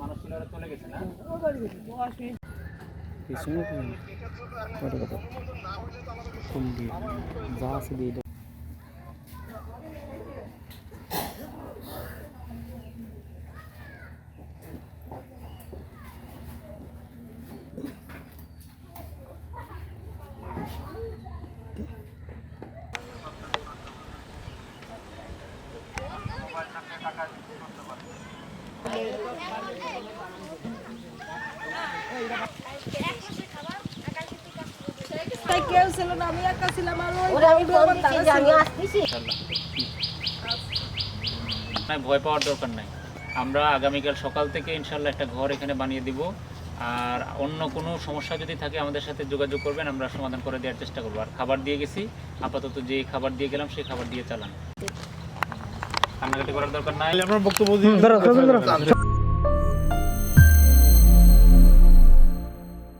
মানুষ ছিল চলে গেছে না? পিছনে কত কত? কোন দিয়ে যা আছে দিয়ে না ভয় পাওয়ার দরকার নাই। আমরা আগামীকাল সকাল থেকে ইনশাল্লাহ একটা ঘর এখানে বানিয়ে দিব। আর অন্য কোনো সমস্যা যদি থাকে আমাদের সাথে যোগাযোগ করবেন, আমরা সমাধান করে দেওয়ার চেষ্টা করব। আর খাবার দিয়ে গেছি, আপাতত যে খাবার দিয়ে গেলাম, সেই খাবার দিয়ে চালান। কান্নাকাটি করার দরকার নাই। আপনার বক্তব্য